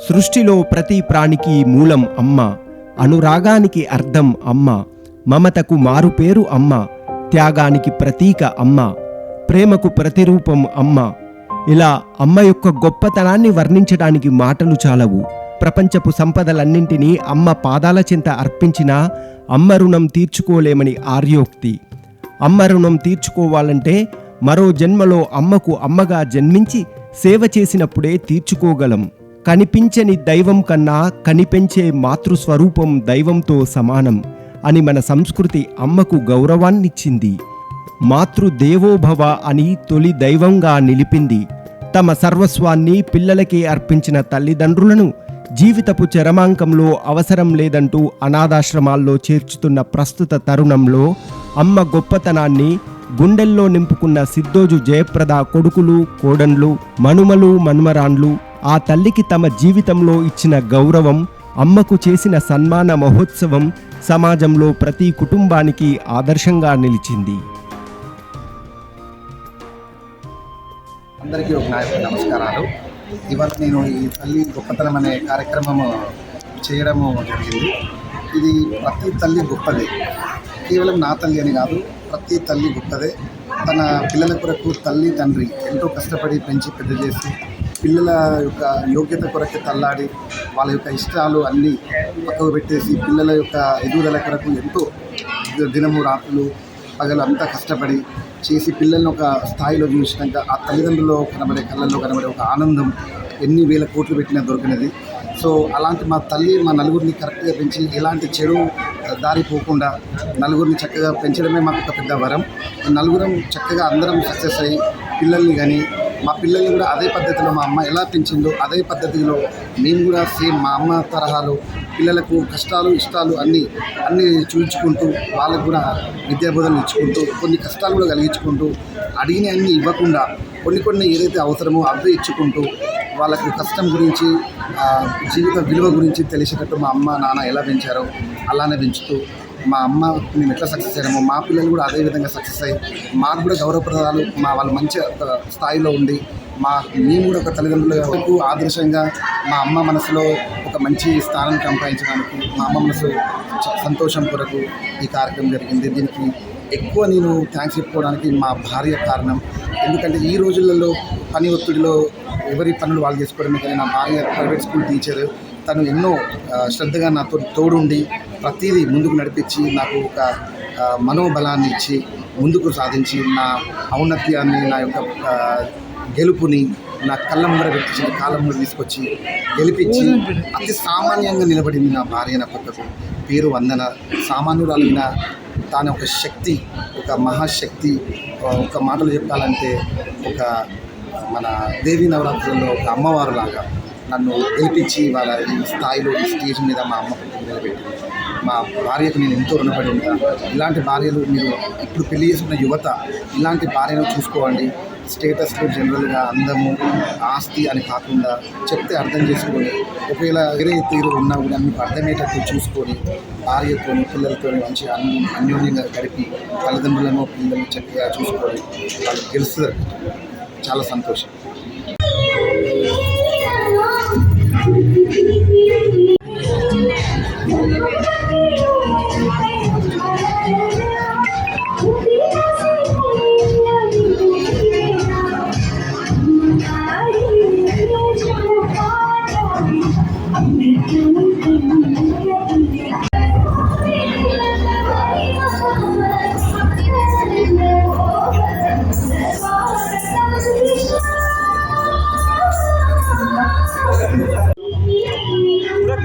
సృష్టిలో ప్రతి ప్రాణికి మూలం అమ్మ అనురాగానికి అర్థం అమ్మ మమతకు మారుపేరు అమ్మ త్యాగానికి ప్రతీక అమ్మ ప్రేమకు ప్రతిరూపం అమ్మ. ఇలా అమ్మ యొక్క గొప్పతనాన్ని వర్ణించడానికి మాటలు చాలవు. ప్రపంచపు సంపదలన్నింటినీ అమ్మ పాదాల చెంత అర్పించినా అమ్మ రుణం తీర్చుకోలేమని ఆర్యోక్తి. అమ్మ రుణం తీర్చుకోవాలంటే మరో జన్మలో అమ్మకు అమ్మగా జన్మించి సేవ చేసినప్పుడే తీర్చుకోగలం. కనిపించని దైవం కన్నా కనిపించే మాతృస్వరూపం దైవంతో సమానం అని మన సంస్కృతి అమ్మకు గౌరవాన్నిచ్చింది. మాతృదేవోభవ అని తొలి దైవంగా నిలిపింది. తమ సర్వస్వాన్ని పిల్లలకే అర్పించిన తల్లిదండ్రులను జీవితపు చరమాంకంలో అవసరం లేదంటూ అనాథాశ్రమాల్లో చేర్చుతున్న ప్రస్తుత తరుణంలో అమ్మ గొప్పతనాన్ని గుండెల్లో నింపుకున్న సిద్ధోజు జయప్రద కొడుకులు కోడన్లు మనుమలు మనుమరాన్లు ఆ తల్లికి తమ జీవితంలో ఇచ్చిన గౌరవం అమ్మకు చేసిన సన్మాన మహోత్సవం సమాజంలో ప్రతి కుటుంబానికి ఆదర్శంగా నిలిచింది. అందరికీ ఒక నమస్కారాలు. ఇవాళ నేను ఈ తల్లి గొప్పతనం అనే కార్యక్రమము చేయడము జరిగింది. ఇది ప్రతి తల్లి గొప్పదే. కేవలం నా తల్లి అని కాదు ప్రతి తల్లి గొప్పదే. తన పిల్లల కొరకు తల్లి తండ్రి ఎంతో కష్టపడి పెంచి పెద్ద చేసి పిల్లల యొక్క యోగ్యత కొరకు తల్లాడి వాళ్ళ యొక్క ఇష్టాలు అన్నీ పక్కకు పెట్టేసి పిల్లల యొక్క ఎదుగుదల కొరకు ఎంతో దినము రాత్రులు పగలు అంతా కష్టపడి చేసి పిల్లల్ని ఒక స్థాయిలో చూసినాక ఆ తల్లిదండ్రులు కనబడే కళ్ళల్లో కనబడే ఒక ఆనందం ఎన్ని వేల కోట్లు పెట్టినా దొరికినది. సో అలాంటి మా తల్లి మా నలుగురిని కరెక్ట్గా పెంచి ఎలాంటి చెడు దారి పోకుండా నలుగురిని చక్కగా పెంచడమే మాకు ఒక పెద్ద వరం. నలుగురం చక్కగా అందరం సక్సెస్ అయ్యి పిల్లల్ని కానీ మా పిల్లల్ని కూడా అదే పద్ధతిలో మా అమ్మ ఎలా పెంచిందో అదే పద్ధతిలో మేము కూడా సేమ్ మా అమ్మ తరహాలో పిల్లలకు కష్టాలు ఇష్టాలు అన్నీ అన్నీ చూపించుకుంటూ వాళ్ళకు కూడా విద్యాబోధనలు ఇచ్చుకుంటూ కొన్ని కష్టాలు కూడా కలిగించుకుంటూ అడిగిన అన్ని ఇవ్వకుండా కొన్ని కొన్ని ఏదైతే అవసరమో అవే ఇచ్చుకుంటూ వాళ్ళకు కష్టం గురించి జీవిత విలువ గురించి తెలిసేటట్టు మా అమ్మ నాన్న ఎలా పెంచారో అలానే పెంచుతూ మా అమ్మ మేము ఎట్లా సక్సెస్ అయ్యామో మా పిల్లలు కూడా అదే విధంగా సక్సెస్ అయ్యి మాకు కూడా గౌరవప్రదాలు మా వాళ్ళు మంచి ఒక స్థాయిలో ఉండి మా మేము కూడా ఒక తల్లిదండ్రులకు ఆదర్శంగా మా అమ్మ మనసులో ఒక మంచి స్థానం సంపాదించడానికి మా అమ్మ మనసు సంతోషం కొరకు ఈ కార్యక్రమం జరిగింది. దీనికి ఎక్కువ నేను థ్యాంక్స్ చెప్పుకోవడానికి మా భార్య కారణం. ఎందుకంటే ఈ రోజులలో పని ఒత్తిడిలో ఎవరి పనులు వాళ్ళు చేసుకోవడమే కానీ నా భార్య ప్రైవేట్ స్కూల్ టీచర్ తను ఎన్నో శ్రద్ధగా నాతో తోడుండి ప్రతిదీ ముందుకు నడిపించి నాకు ఒక మనోబలాన్ని ఇచ్చి ముందుకు సాధించి నా ఔన్నత్యాన్ని నా యొక్క గెలుపుని నా కళ్ళ ముందర పెట్టించిన కాలం ముందు తీసుకొచ్చి గెలిపించి అతి సామాన్యంగా నిలబడింది నా భార్య నా పక్కకు పేరు వందన. సామాన్యురాలైన తాను ఒక శక్తి ఒక మహాశక్తి. ఒక మాటలు చెప్పాలంటే ఒక మన దేవీ నవరాత్రుల్లో ఒక అమ్మవారు లాగా. నన్ను గెలిపించి వాళ్ళ ఈ స్థాయిలో ఈ స్టేజ్ మీద మా అమ్మ నిలబెట్టింది మా భార్యకు నేను ఎంతో రుణపడి ఉంటాను ఇలాంటి భార్యలు మీరు ఇప్పుడు పెళ్ళి చేసుకున్న యువత ఇలాంటి భార్యను చూసుకోండి. స్టేటస్లో జనరల్గా అందము ఆస్తి అని కాకుండా చెప్తే అర్థం చేసుకొని ఒకవేళ వేరే తీరు ఉన్నా కూడా మీకు అర్థమయ్యేటట్టు చూసుకొని భార్యతో పిల్లలతో మంచి అన్ని అన్యోన్యంగా గడిపి తల్లిదండ్రులను పిల్లలను చక్కగా చూసుకొని వాళ్ళు గెలుస్తారు. చాలా సంతోషం. rất